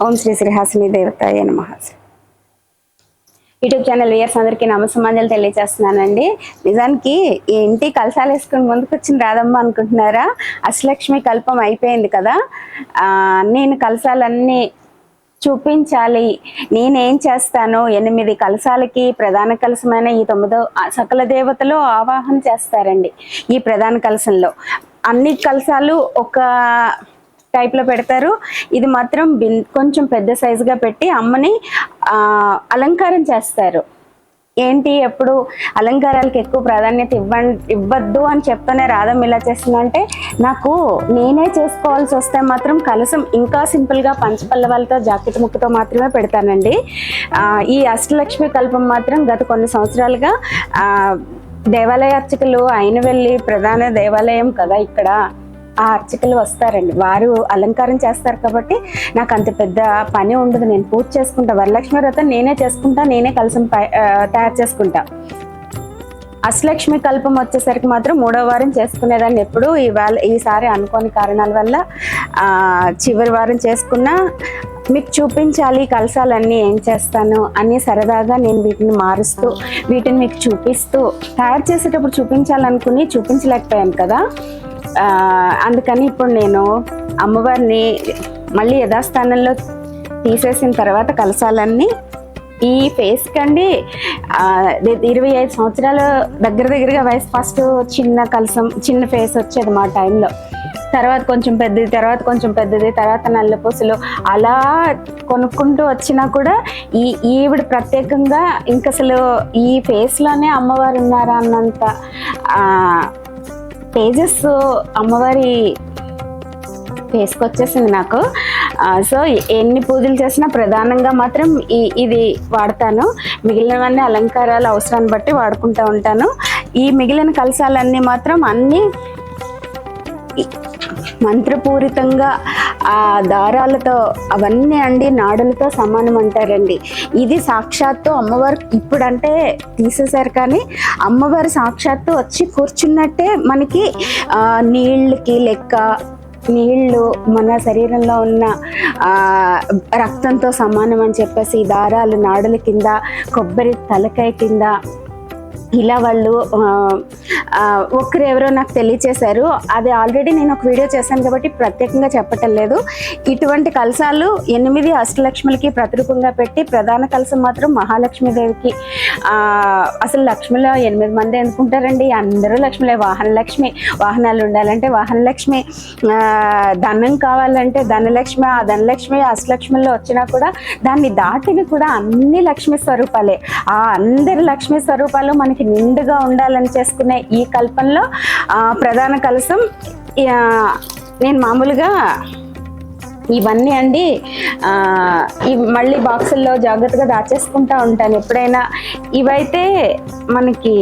ఓం శ్రీ శ్రీహాసిని దేవతాయ నమ YouTube channel viewers అందరికీ నమస్సమాంజలు తెలియజేస్తున్నానండి. నిజానికి ఈ ఇంటి కలసాలు వేసుకుని ముందుకు వచ్చిన రాదమ్మ అనుకుంటున్నారా? అశ్లక్ష్మి కల్పం అయిపోయింది కదా. నేను కలసాలన్నీ చూపించాలి. నేనేం చేస్తాను? ఎనిమిది కలసాలకి ప్రధాన కలసమైన ఈ తొమ్మిదో సకల దేవతలు ఆవాహన చేస్తారండి ఈ ప్రధాన కలసంలో అన్ని కలసాలు ఒక టైప్లో పెడతారు. ఇది మాత్రం బిన్ కొంచెం పెద్ద సైజుగా పెట్టి అమ్మని అలంకారం చేస్తారు. ఏంటి ఎప్పుడు అలంకారాలకు ఎక్కువ ప్రాధాన్యత ఇవ్వ ఇవ్వద్దు అని చెప్తూనే రాధం ఇలా చేస్తుందంటే నాకు నేనే చేసుకోవాల్సి వస్తే మాత్రం కలసం ఇంకా సింపుల్గా పంచపల్లవాలతో జాకెట్ ముక్కతో మాత్రమే పెడతానండి. ఈ అష్టలక్ష్మి కల్పం మాత్రం గత కొన్ని సంవత్సరాలుగా దేవాలయార్చకులు దేవాలయ అర్చకులు అయిన వెళ్ళి ప్రధాన దేవాలయం కదా ఇక్కడ. ఆ అర్చకులు వస్తారండి. వారు అలంకారం చేస్తారు కాబట్టి నాకు అంత పెద్ద పని ఉండదు. నేను పూజ చేసుకుంటా. వరలక్ష్మి వ్రతం నేనే చేసుకుంటా. నేనే కలసం పై- తయారు చేసుకుంటా. అష్టలక్ష్మి కల్పం వచ్చేసరికి మాత్రం మూడో వారం చేసుకునేదాన్ని ఎప్పుడు. ఈవేళ ఈసారి అనుకోని కారణాల వల్ల చివరి వారం చేసుకున్నా మీకు చూపించాలి కలసాలన్నీ ఏం చేస్తాను అని సరదాగా నేను వీటిని మారుస్తూ వీటిని మీకు చూపిస్తూ తయారు చేసేటప్పుడు చూపించాలనుకుని చూపించలేకపోయాను కదా. అందుకని ఇప్పుడు నేను అమ్మవారిని మళ్ళీ యథాస్థానంలో తీసేసిన తర్వాత కలసాలన్నీ ఈ ఫేస్ కండి ఇరవై ఐదు సంవత్సరాలు దగ్గర దగ్గరగా వయసు ఫస్ట్ చిన్న కలసం చిన్న ఫేస్ వచ్చేది మా టైంలో తర్వాత కొంచెం పెద్దది తర్వాత కొంచెం పెద్దది తర్వాత నల్ల పూసలు అలా కొనుక్కుంటూ వచ్చినా కూడా ఈ ఈవిడ ప్రత్యేకంగా ఇంక అసలు ఈ ఫేస్లోనే అమ్మవారు ఉన్నారా అన్నంత పేజెస్ అమ్మవారి వేసుకొచ్చేసింది నాకు. సో ఎన్ని పూజలు చేసినా ప్రధానంగా మాత్రం ఈ ఇది వాడతాను. మిగిలినవన్నీ అలంకారాలు అవసరాన్ని బట్టి వాడుకుంటూ ఉంటాను. ఈ మిగిలిన కలశాలన్నీ మాత్రం అన్నీ మంత్రపూరితంగా ఆ దారాలతో అవన్నీ అండి నాడులతో సమానం అంటారండి. ఇది సాక్షాత్తు అమ్మవారు ఇప్పుడంటే తీసేశారు కానీ అమ్మవారు సాక్షాత్తు వచ్చి కూర్చున్నట్టే మనకి నీళ్ళకి లెక్క నీళ్ళు మన శరీరంలో ఉన్న రక్తంతో సమానం అని చెప్పేసి దారాలు నాడుల కింద కొబ్బరి తలకాయ కింద ఇలా వాళ్ళు ఒక్కరు ఎవరో నాకు తెలియచేశారు. అది ఆల్రెడీ నేను ఒక వీడియో చేశాను కాబట్టి ప్రత్యేకంగా చెప్పటం లేదు. ఇటువంటి కలసాలు ఎనిమిది అష్టలక్ష్ములకి ప్రతిరూపంగా పెట్టి ప్రధాన కలసం మాత్రం మహాలక్ష్మీదేవికి. అసలు లక్ష్మిలో ఎనిమిది మంది అనుకుంటారండి. అందరూ లక్ష్మిలే. వాహన లక్ష్మి వాహనాలు ఉండాలంటే వాహన లక్ష్మి ధనం కావాలంటే ధనలక్ష్మి ఆ ధనలక్ష్మి అష్టలక్ష్మిలో వచ్చినా కూడా దాన్ని దాటిని కూడా అన్ని లక్ష్మి స్వరూపాలే. ఆ అందరి లక్ష్మి స్వరూపాలు మనకి నిండుగా ఉండాలని చేసుకునే ఈ కల్పనలో ప్రధాన కలసం నేను మామూలుగా ఇవన్నీ అండి ఇవి మళ్ళీ బాక్సుల్లో జాగ్రత్తగా దాచేసుకుంటా ఉంటాను. ఎప్పుడైనా ఇవైతే మనకి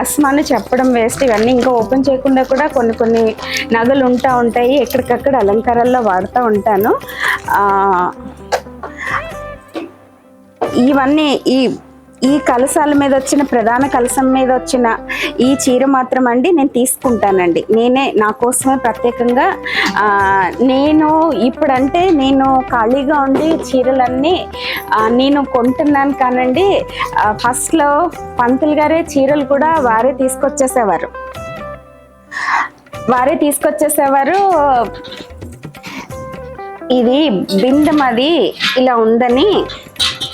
అస్మాను చెప్పడం వేస్ట్. ఇవన్నీ ఇంకా ఓపెన్ చేయకుండా కూడా కొన్ని కొన్ని నగలు ఉంటా ఉంటాయి. ఎక్కడికక్కడ అలంకారాల్లో వాడుతూ ఉంటాను. ఇవన్నీ ఈ ఈ కలసాల మీద వచ్చిన ప్రధాన కలసం మీద వచ్చిన ఈ చీర మాత్రం అండి నేను తీసుకుంటానండి. నేనే నా కోసమే ప్రత్యేకంగా నేను ఇప్పుడంటే నేను ఖాళీగా ఉండి చీరలన్నీ నేను కొంటున్నాను కానండి ఫస్ట్లో పంతులు గారే చీరలు కూడా వారే తీసుకొచ్చేసేవారు. వారే తీసుకొచ్చేసేవారు. ఇది బిందమది ఇలా ఉందని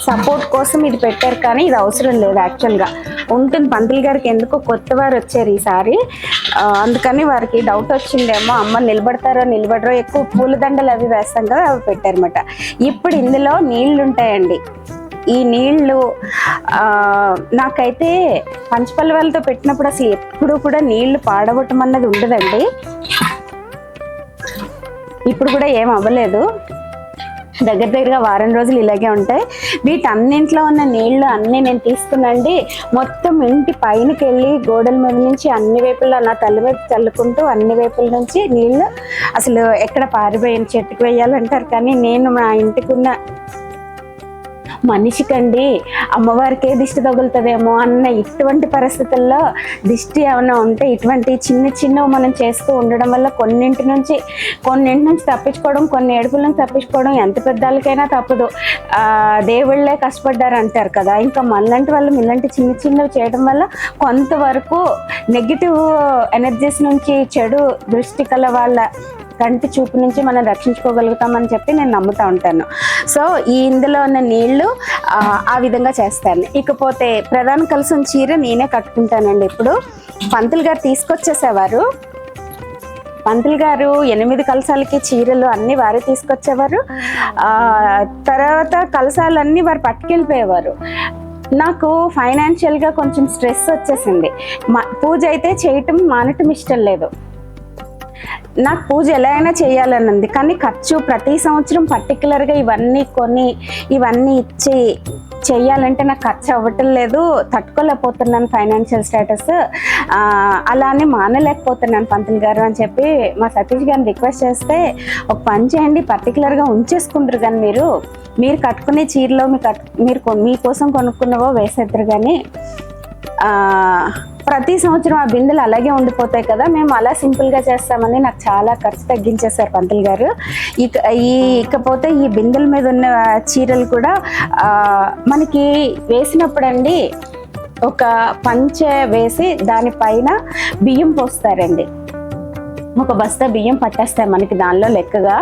సపోర్ట్ కోసం ఇది పెట్టారు కానీ ఇది అవసరం లేదు యాక్చువల్గా. ఉంటుంది పంతులు గారికి ఎందుకో కొత్త వారు వచ్చారు ఈసారి. అందుకని వారికి డౌట్ వచ్చిందేమో అమ్మ నిలబడతారో నిలబడరో ఎక్కువ పూలదండలు అవి వేస్తాం కదా అవి పెట్టారనమాట ఇప్పుడు ఇందులో నీళ్ళు ఉంటాయండి ఈ నీళ్ళు నాకైతే పంచపల్లవాలతో పెట్టినప్పుడు అసలు ఎప్పుడు కూడా నీళ్ళు పాడవటం అన్నది ఉండదండి. ఇప్పుడు కూడా ఏం అవ్వలేదు. దగ్గర దగ్గరగా వారం రోజులు ఇలాగే ఉంటాయి. వీటన్నింట్లో ఉన్న నీళ్ళు అన్నీ నేను తీసుకునండి. మొత్తం ఇంటి పైనకి వెళ్ళి గోడల మీద నుంచి అన్ని వైపులా నా తల్లి మీద చల్లుకుంటూ అన్ని వైపుల నుంచి నీళ్ళు అసలు ఎక్కడ పారిపోయిన చెట్టుకు వేయాలంటారు కానీ నేను మా ఇంటికి ఉన్న మనిషికండి అమ్మవారికే దిష్టి తగులుతుందేమో అన్న ఇటువంటి పరిస్థితుల్లో దిష్టి ఏమైనా ఉంటే ఇటువంటి చిన్న చిన్నవి మనం చేస్తూ ఉండడం వల్ల కొన్నింటి నుంచి కొన్నింటి నుంచి తప్పించుకోవడం కొన్ని ఏడుపుల నుంచి తప్పించుకోవడం ఎంత పెద్దలకైనా తప్పదు. దేవుళ్ళే కష్టపడ్డారు అంటారు కదా. ఇంకా మనలాంటి వాళ్ళు ఇలాంటి చిన్న చిన్నవి చేయడం వల్ల కొంతవరకు నెగిటివ్ ఎనర్జీస్ నుంచి చెడు దృష్టి కల వాళ్ళ కంటి చూపు నుంచి మనం రక్షించుకోగలుగుతామని చెప్పి నేను నమ్ముతా ఉంటాను. సో ఈ ఇందులో ఉన్న నీళ్ళు ఆ, విధంగా చేస్తాను. ఇకపోతే ప్రధాన కలసం చీర నేనే కట్టుకుంటానండి. ఇప్పుడు పంతులు గారు తీసుకొచ్చేసేవారు. పంతులు గారు ఎనిమిది కలసాలకి చీరలు అన్ని వారే తీసుకొచ్చేవారు. ఆ, తర్వాత కలసాలన్నీ వారు పట్టుకెళ్ళిపోయేవారు. నాకు ఫైనాన్షియల్గా కొంచెం స్ట్రెస్ వచ్చేసింది. మా పూజ అయితే చేయటం మానటం ఇష్టం లేదు. నాకు పూజ ఎలా అయినా చేయాలని ఉంది. కానీ ఖర్చు ప్రతి సంవత్సరం పర్టికులర్గా ఇవన్నీ కొని ఇవన్నీ ఇచ్చి చెయ్యాలంటే నాకు ఖర్చు అవ్వటం లేదు. తట్టుకోలేకపోతున్నాను ఫైనాన్షియల్ స్టేటస్ అలానే మానలేకపోతున్నాను పంతులు గారు అని చెప్పి మా సతీష్ గారిని రిక్వెస్ట్ చేస్తే ఒక పని చేయండి పర్టికులర్గా ఉంచేసుకుంటారు కానీ మీరు. మీరు కట్టుకునే చీరలో మీ కట్ మీరు కొ- మీకోసం కొనుక్కున్నవో వేసేద్దరు కానీ ప్రతి సంవత్సరం ఆ బిందెలు అలాగే ఉండిపోతాయి కదా. మేము అలా సింపుల్గా చేస్తామని నాకు చాలా ఖర్చు తగ్గించేశారు పంతులు గారు. ఇక ఈ ఇకపోతే ఈ బిందెల మీద ఉన్న చీరలు కూడా మనకి వేసినప్పుడండి ఒక పంచె వేసి దానిపైన బియ్యం పోస్తారండి. ఒక బస్తా బియ్యం పట్టేస్తాయి మనకి దానిలో లెక్కగా.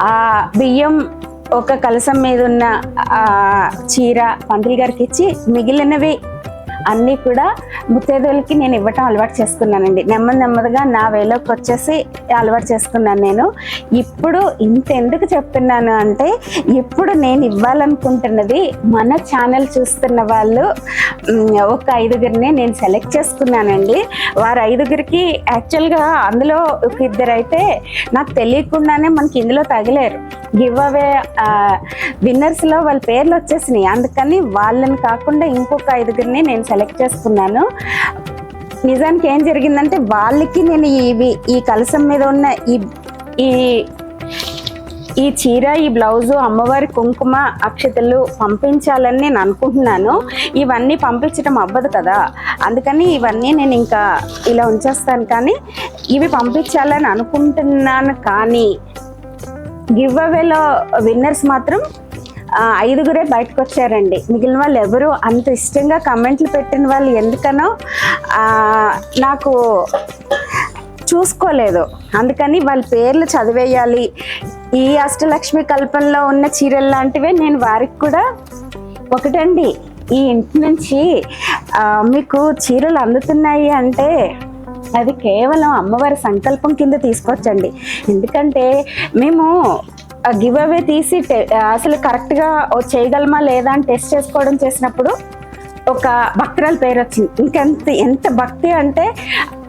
ఆ బియ్యం ఒక కలసం మీద ఉన్న చీర పంతులు గారికి ఇచ్చి మిగిలినవి అన్నీ కూడా ముత్తైదువులకి నేను ఇవ్వటం అలవాటు చేసుకున్నానండి. నెమ్మది నెమ్మదిగా నా వేలోకి వచ్చేసి అలవాటు చేసుకున్నాను నేను. ఇప్పుడు ఇంత ఎందుకు చెప్తున్నాను అంటే ఇప్పుడు నేను ఇవ్వాలనుకుంటున్నది మన ఛానల్ చూస్తున్న వాళ్ళు ఒక ఐదుగురిని నేను సెలెక్ట్ చేసుకున్నానండి. వారు ఐదుగురికి యాక్చువల్గా అందులో ఒక ఇద్దరు అయితే నాకు తెలియకుండానే మనకి ఇందులో తగిలేరు. గివ్ అవే విన్నర్స్లో వాళ్ళ పేర్లు వచ్చేసినాయి. అందుకని వాళ్ళని కాకుండా ఇంకొక ఐదుగురిని నేను సెలెక్ట్ చేసుకున్నాను. నిజానికి ఏం జరిగిందంటే వాళ్ళకి నేను ఇవి ఈ కలసం మీద ఉన్న ఈ ఈ ఈ చీర ఈ బ్లౌజు అమ్మవారి కుంకుమ అక్షతలు పంపించాలని నేను అనుకుంటున్నాను. ఇవన్నీ పంపించడం అవ్వదు కదా. అందుకని ఇవన్నీ నేను ఇంకా ఇలా ఉంచేస్తాను. కానీ ఇవి పంపించాలని అనుకుంటున్నాను కానీ గివ్ అవేలో విన్నర్స్ మాత్రం ఐదుగురే బయటకు వచ్చారండి మిగిలిన వాళ్ళు ఎవరు అంత ఇష్టంగా కమెంట్లు పెట్టిన వాళ్ళు ఎందుకనో నాకు చూసుకోలేదు. అందుకని వాళ్ళ పేర్లు చదివేయాలి. ఈ అష్టలక్ష్మి కల్పనలో ఉన్న చీరలు లాంటివే నేను వారికి కూడా ఒకటండి. ఈ ఇంటి నుంచి మీకు చీరలు అందుతున్నాయి అంటే అది కేవలం అమ్మవారి సంకల్పం కింద తీసుకొచ్చండి. ఎందుకంటే మేము గివ్ అవే తీసి అసలు కరెక్ట్గా చేయగలమా లేదా అని టెస్ట్ చేసుకోవడం చేసినప్పుడు ఒక భక్తురాల పేరు వచ్చింది. ఇంకెంత ఎంత భక్తి అంటే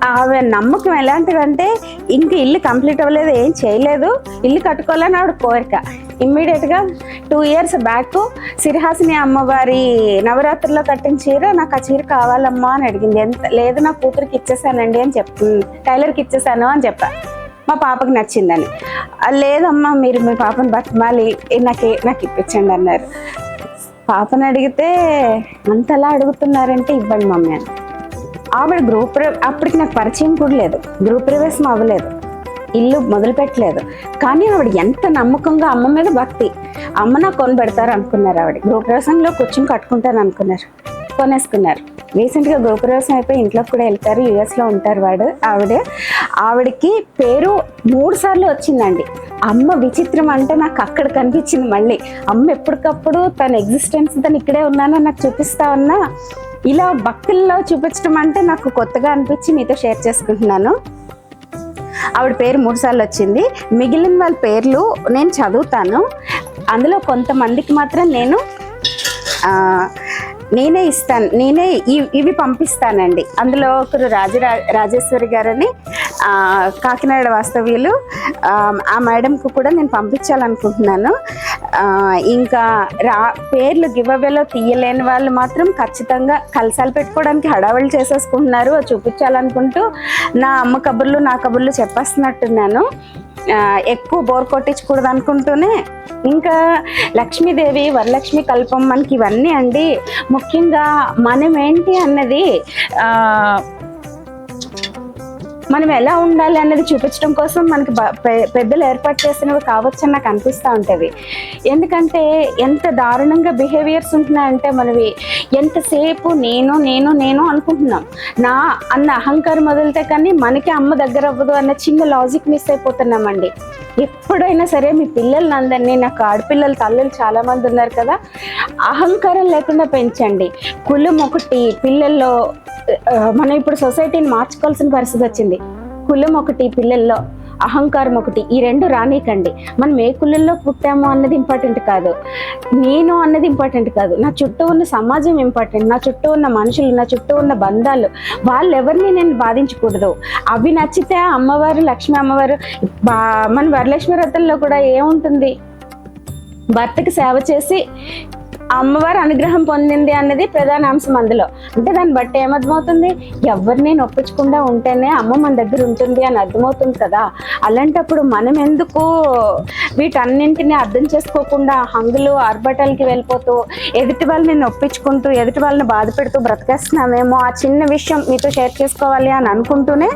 ఆమె నమ్మకం ఎలాంటిదంటే ఇంక ఇల్లు కంప్లీట్ అవ్వలేదు ఏం చేయలేదు. ఇల్లు కట్టుకోవాలని ఆవిడ కోరిక. ఇమ్మీడియట్గా టూ ఇయర్స్ బ్యాక్ సిరిహాసిని అమ్మవారి నవరాత్రిలో కట్టిన చీర నాకు ఆ చీర కావాలమ్మా అని అడిగింది. ఎంత లేదు నా కూతురికి ఇచ్చేసానండి అని చెప్ టైలర్కి ఇచ్చేసాను అని చెప్పా మా పాపకి నచ్చిందని. లేదమ్మా మీరు మీ పాపను బతిమాలి నాకు నాకు ఇప్పించండి అన్నారు. పాపని అడిగితే అంతలా అడుగుతున్నారంటే ఇవ్వండి మమ్మీ అని. ఆవిడ గ్రూప్ అప్పటికి నాకు పరిచయం కూడా లేదు. గ్రూప్ ప్రవేశం అవ్వలేదు. ఇల్లు మొదలు పెట్టలేదు కానీ ఆవిడ ఎంత నమ్మకంగా అమ్మ మీద భక్తి. అమ్మ నాకు కొని పెడతారు అనుకున్నారు ఆవిడ. గృహ ప్రవేశంలో కూర్చుని కట్టుకుంటాను అనుకున్నారు. కొనేసుకున్నారు. రీసెంట్గా గృహ అయిపోయి ఇంట్లోకి కూడా వెళ్తారు. యుఎస్లో ఉంటారు వాడు ఆవిడ. ఆవిడకి పేరు మూడు సార్లు వచ్చిందండి. అమ్మ విచిత్రం అంటే నాకు అక్కడ కనిపించింది మళ్ళీ. అమ్మ ఎప్పటికప్పుడు తన ఎగ్జిస్టెన్స్ తను ఇక్కడే ఉన్నానో నాకు చూపిస్తా ఉన్నా. ఇలా భక్తుల్లో చూపించడం అంటే నాకు కొత్తగా అనిపించి మీతో షేర్ చేసుకుంటున్నాను. ఆవిడ పేరు మూడు సార్లు వచ్చింది. మిగిలిన వాళ్ళ పేర్లు నేను చదువుతాను. అందులో కొంతమందికి మాత్రం నేను నేనే ఇస్తాను నేనే ఇవి పంపిస్తానండి. అందులో ఒకరు రాజరా రాజేశ్వరి గారని కాకినాడ వాస్తవ్యులు. ఆ, మేడంకు కూడా నేను పంపించాలనుకుంటున్నాను. ఇంకా రా పేర్లు గివ్వవేలో తీయలేని వాళ్ళు మాత్రం ఖచ్చితంగా కలసాలు పెట్టుకోవడానికి హడావిడి చేసేసుకుంటున్నారు. చూపించాలనుకుంటూ నా అమ్మ కబుర్లు నా కబుర్లు చెప్పేస్తున్నట్టున్నాను. ఎక్కువ బోర్ కొట్టించకూడదు అనుకుంటూనే ఇంకా లక్ష్మీదేవి వరలక్ష్మి కల్పం మనకి ఇవన్నీ అండి. ముఖ్యంగా మనం ఏంటి అన్నది మనం ఎలా ఉండాలి అనేది చూపించడం కోసం మనకి పెద్దలు ఏర్పాటు చేసినవి కావచ్చు నాకు అనిపిస్తూ ఉంటుంది. ఎందుకంటే ఎంత దారుణంగా బిహేవియర్స్ ఉంటున్నాయంటే మనవి ఎంతసేపు నేను నేను నేను అనుకుంటున్నాం. నా అన్న అహంకారం వదిలితే కానీ మనకి అమ్మ దగ్గర అవ్వదు అన్న చిన్న లాజిక్ మిస్ అయిపోతున్నామండి. ఎప్పుడైనా సరే మీ పిల్లలు అందరినీ నాకు ఆడపిల్లల తల్లులు చాలామంది ఉన్నారు కదా అహంకారం లేకుండా పెంచండి. కులం ఒకటి పిల్లల్లో మనం ఇప్పుడు సొసైటీని మార్చుకోవాల్సిన పరిస్థితి వచ్చింది. కులం ఒకటి పిల్లల్లో అహంకారం ఒకటి ఈ రెండు రానీకండి. మనం ఏ కులంలో పుట్టామో అన్నది ఇంపార్టెంట్ కాదు. నేను అన్నది ఇంపార్టెంట్ కాదు. నా చుట్టూ ఉన్న సమాజం ఇంపార్టెంట్ నా చుట్టూ ఉన్న మనుషులు నా చుట్టూ ఉన్న బంధాలు వాళ్ళు ఎవరిని నేను బాధించకూడదు. అవి నచ్చితే అమ్మవారు లక్ష్మీ అమ్మవారు మన వరలక్ష్మి వ్రతంలో కూడా ఏముంటుంది? భర్తకి సేవ చేసి అమ్మవారి అనుగ్రహం పొందింది అన్నది ప్రధాన అంశం అందులో. అంటే దాన్ని బట్టి ఏమర్థమవుతుంది? ఎవరిని నొప్పించకుండా ఉంటేనే అమ్మ మన దగ్గర ఉంటుంది అని అర్థమవుతుంది కదా. అలాంటప్పుడు మనం ఎందుకు వీటన్నింటినీ అర్థం చేసుకోకుండా హంగులు ఆర్భటాలకి వెళ్ళిపోతూ ఎదుటి వాళ్ళని నొప్పించుకుంటూ ఎదుటి వాళ్ళని బాధ పెడుతూ బ్రతికేస్తున్నామేమో ఆ చిన్న విషయం మీతో షేర్ చేసుకోవాలి అని అనుకుంటూనే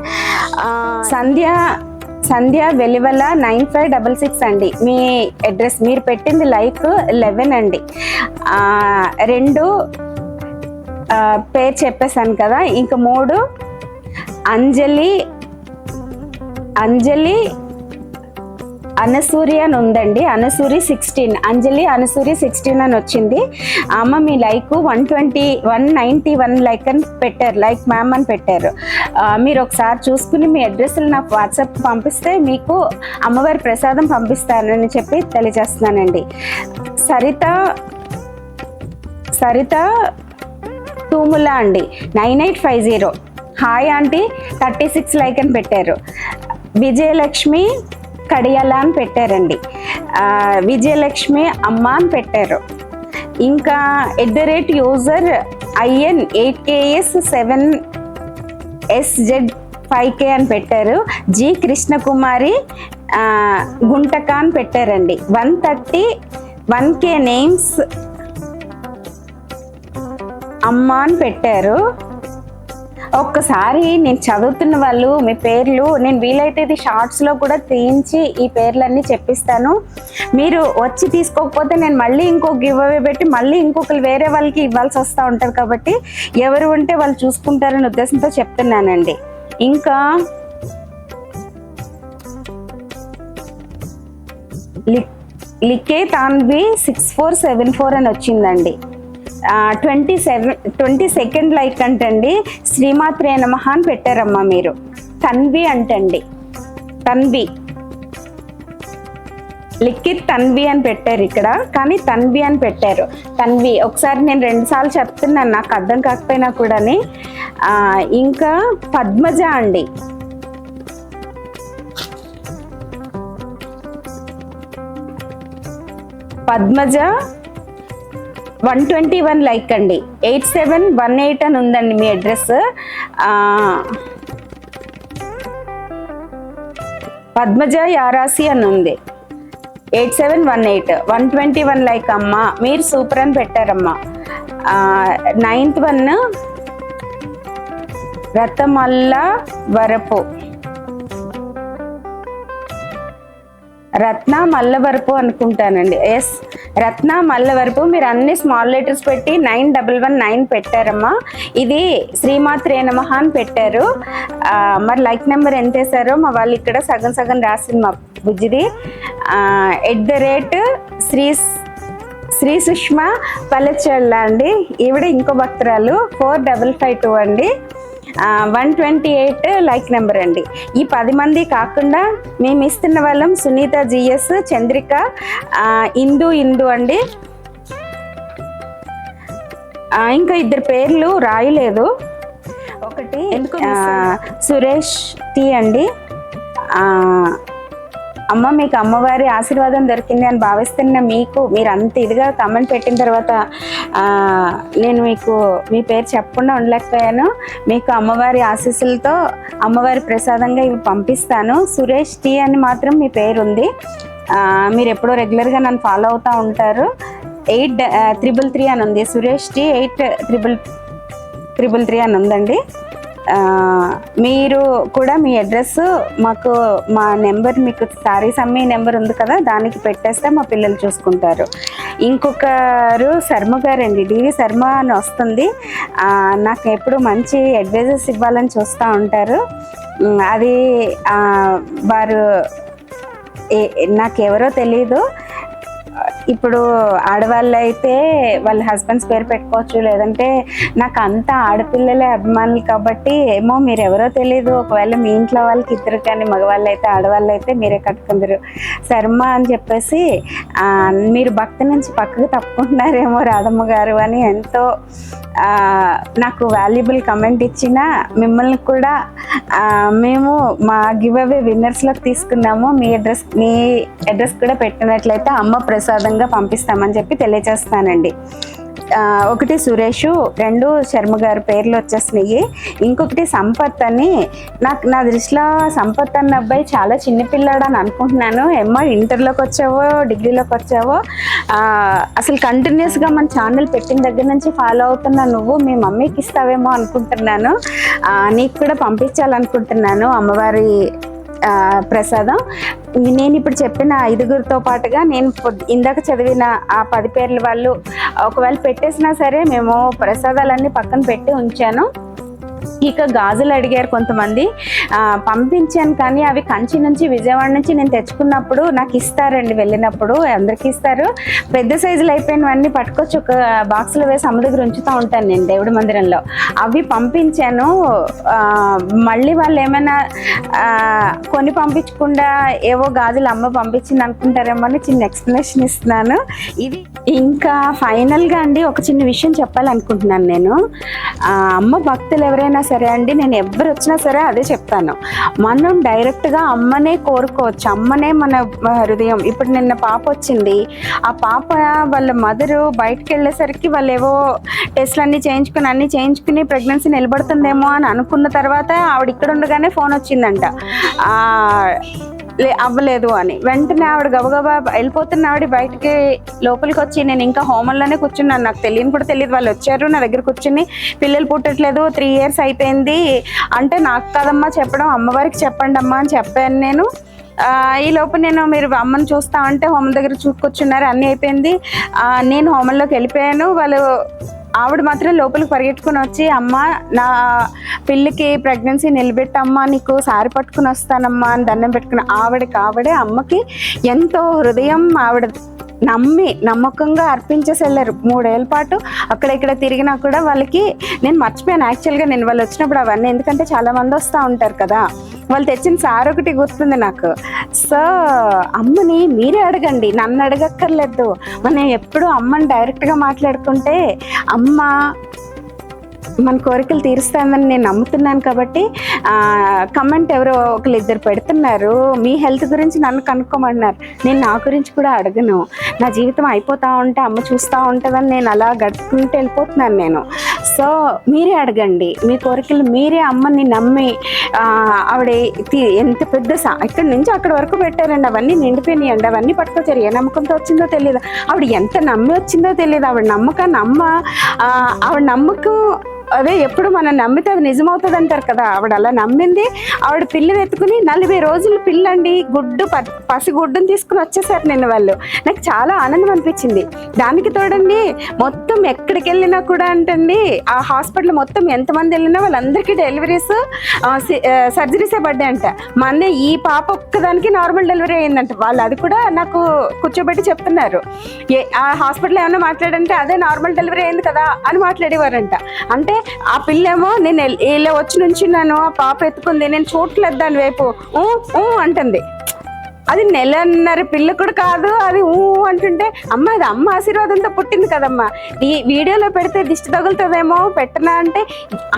Sandhya Sandhya Sandhya Velivela nine five double six అండి. మీ అడ్రస్ మీరు పెట్టింది లైక్ లెవెన్ అండి. రెండు పేరు చెప్పేశాను కదా. ఇంక మూడు అంజలి అంజలి అనసూరి అని ఉందండి. అనసూరి సిక్స్టీన్ అంజలి అనసూరి సిక్స్టీన్ అని వచ్చింది. అమ్మ మీ like one twenty one ninety one like అని పెట్టారు. లైక్ మ్యామ్ అని పెట్టారు. మీరు ఒకసారి చూసుకుని మీ అడ్రస్లు నాకు వాట్సాప్ పంపిస్తే మీకు అమ్మవారి ప్రసాదం పంపిస్తానని చెప్పి తెలియజేస్తున్నానండి. సరిత సరిత తూములా అండి. Nine eight five zero. Hi aunty. Thirty six like అని పెట్టారు. విజయలక్ష్మి కడియాల అని పెట్టారండి. విజయలక్ష్మి అమ్మ అని పెట్టారు. ఇంకా at the rate user IN eight KS seven SZ five K అని పెట్టారు. జి కృష్ణకుమారి గుంటక అని పెట్టారండి. One thirty one K names అమ్మ అని పెట్టారు. ఒక్కసారి నేను చదువుతున్న వాళ్ళు మీ పేర్లు నేను వీలైతే ఇది షార్ట్స్లో కూడా తీయించి ఈ పేర్లన్నీ చెప్పిస్తాను. మీరు వచ్చి తీసుకోకపోతే నేను మళ్ళీ ఇంకో గివ్ అవే పెట్టి మళ్ళీ ఇంకొకరు వేరే వాళ్ళకి ఇవ్వాల్సి వస్తూ ఉంటుంది కాబట్టి ఎవరు ఉంటే వాళ్ళు చూసుకుంటారనే ఉద్దేశంతో చెప్తున్నానండి. ఇంకా లి- like Tanvi six four seven four అని వచ్చిందండి. Twenty seven twenty second like అంటండి. శ్రీమాత్రే నమః అని పెట్టారమ్మా మీరు. తన్వి అంటండి. తన్వి. లిక్కిత్ తన్వి అని పెట్టారు ఇక్కడ. కానీ తన్వి అని పెట్టారు. తన్వి ఒకసారి నేను రెండుసార్లు చెప్తున్నాను నాకు అర్థం కాకపోయినా కూడాని. ఇంకా పద్మజ అండి. Padmaja one twenty one like అండి. ఎయిట్ సెవెన్ వన్ ఎయిట్ అని ఉందండి మీ అడ్రస్. పద్మజ యారాసి అని ఉంది. Eight seven one eight one twenty one like అమ్మ. మీరు సూపర్ అని పెట్టారమ్మా. Ninth one రతమల్ల వరపు. రత్న మల్లవరపు అనుకుంటానండి. ఎస్ రత్న మల్లవరపు. మీరు అన్ని స్మాల్ లెటర్స్ పెట్టి నైన్ డబల్ వన్ నైన్ పెట్టారమ్మా. ఇది శ్రీమాత్రే నమః అని పెట్టారు. మరి లైక్ నెంబర్ ఎంత వేసారో మా వాళ్ళు ఇక్కడ సగం సగం రాసింది మా బుజ్జిది. At the rate Shri Shri Sushma Pallechalla అండి. ఈవిడ ఇంకో భక్తురాలు ఫోర్ డబల్ ఫైవ్ టూ అండి. One twenty eight like number అండి. ఈ పది మంది కాకుండా మేము ఇస్తున్న వాళ్ళం సునీత జిఎస్ చంద్రిక ఆ, ఇందు ఇందు అండి. ఇంకా ఇద్దరు పేర్లు రాయలేదు. ఒకటి సురేష్ టీ అండి. ఆ, అమ్మ మీకు అమ్మవారి ఆశీర్వాదం దొరికింది అని భావిస్తున్న మీకు మీరు అంత ఇదిగా కమెంట్ పెట్టిన తర్వాత నేను మీకు మీ పేరు చెప్పకుండా ఉండలేకపోయాను. మీకు అమ్మవారి ఆశీస్సులతో అమ్మవారి ప్రసాదంగా ఇవి పంపిస్తాను. సురేష్ టీ అని మాత్రం మీ పేరు ఉంది మీరు ఎప్పుడో రెగ్యులర్గా నన్ను ఫాలో అవుతూ ఉంటారు. ఎయిట్ త్రిబుల్ త్రీ అని ఉంది. Suresh T eight triple triple three అని ఉందండి. మీరు కూడా మీ అడ్రస్ మాకు మా నెంబర్ మీకు సారీస్ అమ్మే నెంబర్ ఉంది కదా దానికి పెట్టేస్తే మా పిల్లలు చూసుకుంటారు. ఇంకొకరు శర్మ గారండి. డివి శర్మ అని వస్తుంది. నాకు ఎప్పుడు మంచి అడ్వైజెస్ ఇవ్వాలని చూస్తూ ఉంటారు. అది వారు నాకు నాకెవరో తెలీదు. ఇప్పుడు ఆడవాళ్ళు అయితే వాళ్ళ హస్బెండ్స్ పేరు పెట్టుకోవచ్చు లేదంటే నాకు అంత ఆడపిల్లలే అభిమానులు కాబట్టి ఏమో మీరు ఎవరో తెలియదు ఒకవేళ మీ ఇంట్లో వాళ్ళకి ఇద్దరు కానీ మగవాళ్ళు అయితే ఆడవాళ్ళు అయితే మీరే కట్టుకుందరు. శర్మ అని చెప్పేసి మీరు భక్తి నుంచి పక్కకు తప్పుకుంటున్నారేమో రాధమ్మ గారు అని ఎంతో నాకు వాల్యుబుల్ కమెంట్ ఇచ్చిన మిమ్మల్ని కూడా మేము మా గివ్ అవే విన్నర్స్లోకి తీసుకున్నాము. మీ అడ్రస్ మీ అడ్రస్ కూడా పెట్టినట్లయితే అమ్మ ప్రసాదంగా పంపిస్తామని చెప్పి తెలియజేస్తానండి. ఒకటి సురేష్ రెండు శర్మ గారి పేర్లు వచ్చేసినాయి. ఇంకొకటి సంపత్ అని. నాకు నా దృష్టిలో సంపత్ అన్న అబ్బాయి చాలా చిన్నపిల్లాడు అని అనుకుంటున్నాను. ఏమో ఇంటర్లోకి వచ్చావో డిగ్రీలోకి వచ్చావో? అసలు కంటిన్యూస్గా మన ఛానల్ పెట్టిన దగ్గర నుంచి ఫాలో అవుతున్న నువ్వు మీ మమ్మీకి ఇస్తావేమో అనుకుంటున్నాను. నీకు కూడా పంపించాలనుకుంటున్నాను. అమ్మవారి ప్రసాదం. నేను ఇప్పుడు చెప్పిన ఐదుగురితో పాటుగా నేను ఇందాక చదివిన ఆ పది పేర్ల వాళ్ళు ఒకవేళ పెట్టేసినా సరే మేము ప్రసాదాలన్నీ పక్కన పెట్టి ఉంచాను. ఇక గాజులు అడిగారు కొంతమంది. పంపించాను కానీ అవి కంచి నుంచి విజయవాడ నుంచి నేను తెచ్చుకున్నప్పుడు నాకు ఇస్తారండి వెళ్ళినప్పుడు అందరికి ఇస్తారు. పెద్ద సైజులు అయిపోయినవన్నీ పట్టుకొచ్చి ఒక బాక్స్లో వేసి అమ్మ దగ్గర ఉంచుతూ ఉంటాను నేను దేవుడి మందిరంలో. అవి పంపించాను. మళ్ళీ వాళ్ళు ఏమైనా కొని పంపించకుండా ఏవో గాజులు అమ్మ పంపించింది అనుకుంటారేమో అని చిన్న ఎక్స్ప్లెనేషన్ ఇస్తున్నాను. ఇది ఇంకా ఫైనల్గా అండి ఒక చిన్న విషయం చెప్పాలనుకుంటున్నాను నేను. అమ్మ భక్తులు ఎవరైనా సరే అండి నేను ఎవరు వచ్చినా సరే అదే చెప్తాను. మనం డైరెక్ట్గా అమ్మనే కోరుకోవచ్చు. అమ్మనే మన హృదయం. ఇప్పుడు నిన్న పాప వచ్చింది. ఆ పాప వాళ్ళ మదరు బయటకు వెళ్ళేసరికి వాళ్ళు ఏవో టెస్ట్లు అన్నీ చేయించుకుని అన్నీ చేయించుకుని ప్రెగ్నెన్సీ నిలబడుతుందేమో అని అనుకున్న తర్వాత ఆవిడ ఇక్కడ ఉండగానే ఫోన్ వచ్చిందంట. లే అవ్వలేదు అని. వెంటనే ఆవిడ గబగబా వెళ్ళిపోతున్న ఆవిడ బయటికి లోపలికి వచ్చి నేను ఇంకా హోమంలోనే కూర్చున్నాను. నాకు తెలియని కూడా తెలియదు. వాళ్ళు వచ్చారు నా దగ్గర కూర్చుని పిల్లలు పుట్టట్లేదు త్రీ ఇయర్స్ అయిపోయింది. అంటే నాకు కదమ్మా చెప్పడం అమ్మవారికి చెప్పండి అమ్మా అని చెప్పాను నేను. ఈ లోపు నేను మీరు అమ్మని చూస్తా అంటే హోమం దగ్గర చూసుకొచ్చున్నారు అన్నీ అయిపోయింది. నేను హోమంలోకి వెళ్ళిపోయాను. వాళ్ళు ఆవిడ మాత్రం లోపలికి పరిగెట్టుకుని వచ్చి అమ్మ నా పిల్లికి ప్రెగ్నెన్సీ నిలబెట్టమ్మా నీకు సారి పట్టుకుని వస్తానమ్మా అని దండం పెట్టుకుని ఆవిడకి ఆవిడే అమ్మకి ఎంతో హృదయం ఆవిడ నమ్మి నమ్మకంగా అర్పించేసి వెళ్ళారు మూడేళ్ళ పాటు అక్కడ ఇక్కడ తిరిగినా కూడా వాళ్ళకి నేను మర్చిపోయాను. యాక్చువల్గా నేను వాళ్ళు వచ్చినప్పుడు అవన్నీ ఎందుకంటే చాలా మంది వస్తూ ఉంటారు కదా. వాళ్ళు తెచ్చిన సార్ ఒకటి గుర్తుంది నాకు. సో అమ్మని మీరే అడగండి. నన్ను అడగక్కర్లేదు. మనం ఎప్పుడు అమ్మని డైరెక్ట్గా మాట్లాడుకుంటే అమ్మ మన కోరికలు తీరుస్తామని నేను నమ్ముతున్నాను కాబట్టి కమెంట్ ఎవరో ఒకరు ఇద్దరు పెడుతున్నారు. మీ హెల్త్ గురించి నన్ను కనుక్కోమన్నారు. నేను నా గురించి కూడా అడగను. నా జీవితం అయిపోతూ ఉంటే అమ్మ చూస్తూ ఉంటుందని నేను అలా గడుపుకుంటూ వెళ్ళిపోతున్నాను నేను. సో మీరే అడగండి. మీ కోరికలు మీరే అమ్మని నమ్మి ఆవిడ ఎంత పెద్ద ఇక్కడి నుంచి అక్కడి వరకు పెట్టారండి. అవన్నీ నిండిపోయినాయండి. అవన్నీ పట్టుకొచ్చారు. ఏ నమ్మకంతో వచ్చిందో తెలియదు ఆవిడ ఎంత నమ్మి వచ్చిందో తెలియదు ఆవిడ నమ్మకాన్ని అమ్మ ఆవిడ నమ్మకం అదే ఎప్పుడు మనం నమ్మితే అది నిజమవుతుంది అంటారు కదా. ఆవిడ అలా నమ్మింది. ఆవిడ పిల్లని ఎత్తుకుని నలభై రోజులు పిల్లండి గుడ్డు ప- పసి గుడ్డుని తీసుకుని వచ్చేసారు నిన్న వాళ్ళు. నాకు చాలా ఆనందం అనిపించింది. దానికి తోడండి మొత్తం ఎక్కడికి వెళ్ళినా కూడా అంటండి ఆ హాస్పిటల్ మొత్తం ఎంతమంది వెళ్ళినా వాళ్ళందరికీ డెలివరీస్ సర్జరీసే పడ్డాయి అంట మన ఈ పాప ఒక్కదానికి నార్మల్ డెలివరీ అయిందంట. వాళ్ళు అది కూడా నాకు కూర్చోబెట్టి చెప్తున్నారు. ఏ ఆ హాస్పిటల్ ఏమైనా మాట్లాడంటే అదే నార్మల్ డెలివరీ అయింది కదా అని మాట్లాడేవారంట. అంటే ఆ పిల్లేమో నేను ఎల్- ఇలా వచ్చి నుంచున్నాను ఆ పాప ఎత్తుకుంది నేను చూడట్లేదు దాని వైపు అంటుంది. అది నెలన్నర పిల్ల కూడా కాదు అది ఊ అంటుంటే అమ్మ అది అమ్మ ఆశీర్వాదంతో పుట్టింది కదమ్మా. ఈ వీడియోలో పెడితే దిష్టి తగులుతుందేమో పెట్టనా అంటే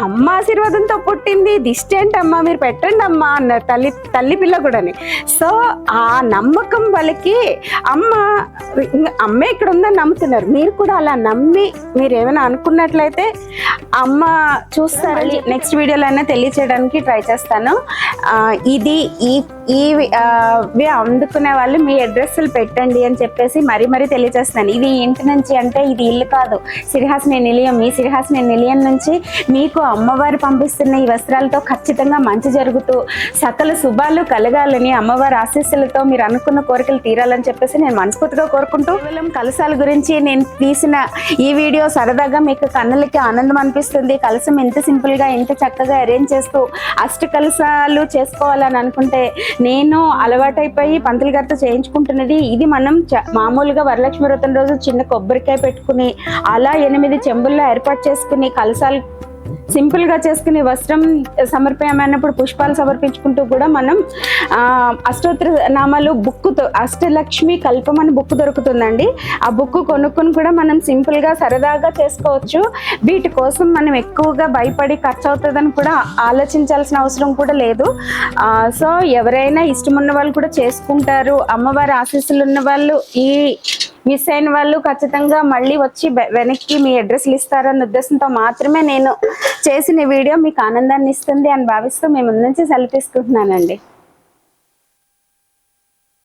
అమ్మ ఆశీర్వాదంతో పుట్టింది దిష్టి ఏంటమ్మా మీరు పెట్టండి అమ్మా అన్నారు తల్లి తల్లి పిల్ల కూడాని. సో ఆ నమ్మకం వాళ్ళకి అమ్మ అమ్మే ఇక్కడ ఉందని నమ్ముతున్నారు. మీరు కూడా అలా నమ్మి మీరు ఏమైనా అనుకున్నట్లయితే అమ్మ చూస్తారు నెక్స్ట్ వీడియోలో అయినా తెలియచేయడానికి ట్రై చేస్తాను. ఇది ఈ ఈ అందుకునే వాళ్ళు మీ అడ్రస్లు పెట్టండి అని చెప్పేసి మరీ మరీ తెలియజేస్తున్నాను. ఇది ఇంటి నుంచి అంటే ఇది ఇల్లు కాదు. సిరిహాసిని నిలయం. మీ సిరిహాసిని నిలయం నుంచి మీకు అమ్మవారు పంపిస్తున్న ఈ వస్త్రాలతో ఖచ్చితంగా మంచి జరుగుతూ సకల శుభాలు కలగాలని అమ్మవారి ఆశీస్సులతో మీరు అనుకున్న కోరికలు తీరాలని చెప్పేసి నేను మనస్ఫూర్తిగా కోరుకుంటూ కేవలం కలశాల గురించి నేను తీసిన ఈ వీడియో సరదాగా మీకు కన్నులకి ఆనందం అనిపిస్తుంది. కలశం ఎంత సింపుల్గా ఇంత ఎంత చక్కగా అరేంజ్ చేస్తూ అష్ట కలశాలు చేసుకోవాలని అనుకుంటే నేను అలవాటైపోయి పంతులు గారితో చేయించుకుంటున్నది ఇది మనం మామూలుగా వరలక్ష్మి వ్రతం రోజు చిన్న కొబ్బరికాయ పెట్టుకుని అలా ఎనిమిది చెంబుల్లో ఏర్పాటు చేసుకుని కలసాలు సింపుల్గా చేసుకునే వస్త్రం సమర్పయమైనప్పుడు పుష్పాలు సమర్పించుకుంటూ కూడా మనం అష్టోత్తర నామాలు బుక్తో అష్టలక్ష్మి కల్పం అని బుక్ దొరుకుతుందండి. ఆ బుక్ కొనుక్కొని కూడా మనం సింపుల్గా సరదాగా చేసుకోవచ్చు. వీటి కోసం మనం ఎక్కువగా భయపడి ఖర్చు అవుతుందని కూడా ఆలోచించాల్సిన అవసరం కూడా లేదు. సో ఎవరైనా ఇష్టం ఉన్న వాళ్ళు కూడా చేసుకుంటారు. అమ్మవారి ఆశీస్సులు ఉన్న వాళ్ళు ఈ మిస్ అయిన వాళ్ళు ఖచ్చితంగా మళ్ళీ వచ్చి వెనక్కి మీ అడ్రస్లు ఇస్తారన్న ఉద్దేశంతో మాత్రమే నేను చేసిన వీడియో మీకు ఆనందాన్ని ఇస్తుంది అని భావిస్తూ మేము ముందు నుంచి సెలవు తీసుకుంటున్నానండి.